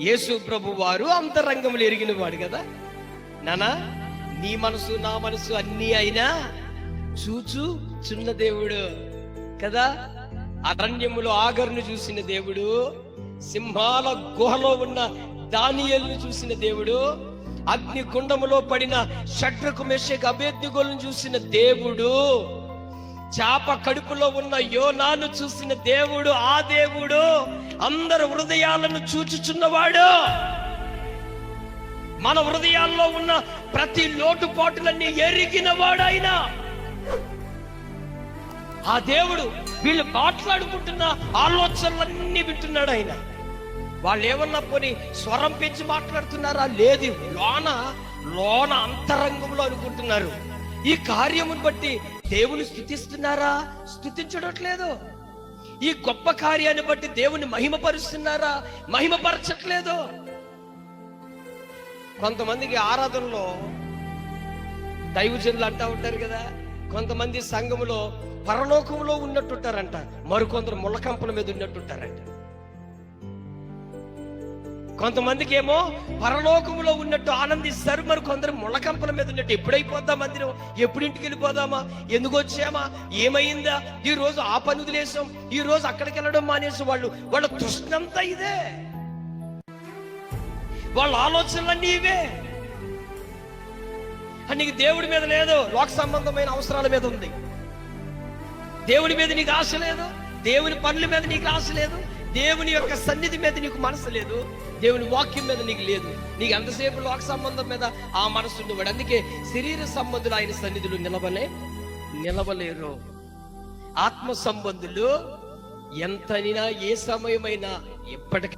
యేసు ప్రభు వారు అంతరంగములు ఎరిగిన వాడు కదా. నానా నీ మనసు నా మనసు అన్నీ అయినా చూచు చిన్న దేవుడు కదా. అరణ్యములో ఆగరును చూసిన దేవుడు సింహాల గుహలో ఉన్న దానియల్ని చూసిన దేవుడు అగ్ని కుండములో పడిన షడ్రకు మెషకు అభేద్యగోలను చూసిన దేవుడు. చేప కడుపులో ఉన్న యోనాను చూసిన దేవుడు ఆ దేవుడు అందరు హృదయాలను చూచుచున్నవాడు. మన హృదయాల్లో ఉన్న ప్రతి లోటుపాటులన్నీ ఎరిగిన వాడైనా ఆ దేవుడు వీళ్ళు మాట్లాడుకుంటున్న ఆలోచనలన్నీ వింటున్నాడు ఆయన. వాళ్ళు ఏమన్నా పోని స్వరం పెంచి మాట్లాడుతున్నారా? లేదు లోన లోన అంతరంగంలో అనుకుంటున్నారు. ఈ కార్యమును బట్టి దేవుని స్థుతిస్తున్నారా? స్థుతించడట్లేదు. ఈ గొప్ప కార్యాన్ని బట్టి దేవుని మహిమపరుస్తున్నారా? మహిమపరచట్లేదు. కొంతమందికి ఆరాధనలో దైవజనులు అంటా ఉంటారు కదా కొంతమంది సంఘములో పరలోకంలో ఉన్నట్టుంటారంట మరికొందరు ముళ్ళకంపల మీద ఉన్నట్టుంటారంట. కొంతమందికి ఏమో పరలోకంలో ఉన్నట్టు ఆనందిస్తారు మరి కొందరు ముళ్ళకంపల మీద ఉన్నట్టు ఎప్పుడైపోద్దాం మందిరం? ఎప్పుడు ఇంటికి వెళ్ళిపోదామా ఎందుకు వచ్చామా? ఏమైందా? ఈ రోజు ఆ పని వదిలేసాం ఈ రోజు అక్కడికి వెళ్ళడం మానేసి వాళ్ళు వాళ్ళ తృష్ణంతా ఇదే. వాళ్ళ ఆలోచనలన్నీ ఇవే. నీకు దేవుడి మీద లేదు లోక సంబంధమైన అవసరాల మీద ఉంది. దేవుడి మీద నీకు ఆశ లేదు దేవుని పనుల మీద నీకు ఆశ లేదు దేవుని యొక్క సన్నిధి మీద నీకు మనసు లేదు దేవుని వాక్యం మీద నీకు లేదు. నీకు ఎంతసేపు లోక సంబంధం మీద ఆ మనసు ఉండేవాడు అందుకే శరీర సంబంధులు ఆయన సన్నిధులు నిలవలే నిలవలేరు. ఆత్మ సంబంధులు ఎంతైనా ఏ సమయమైనా ఎప్పటికీ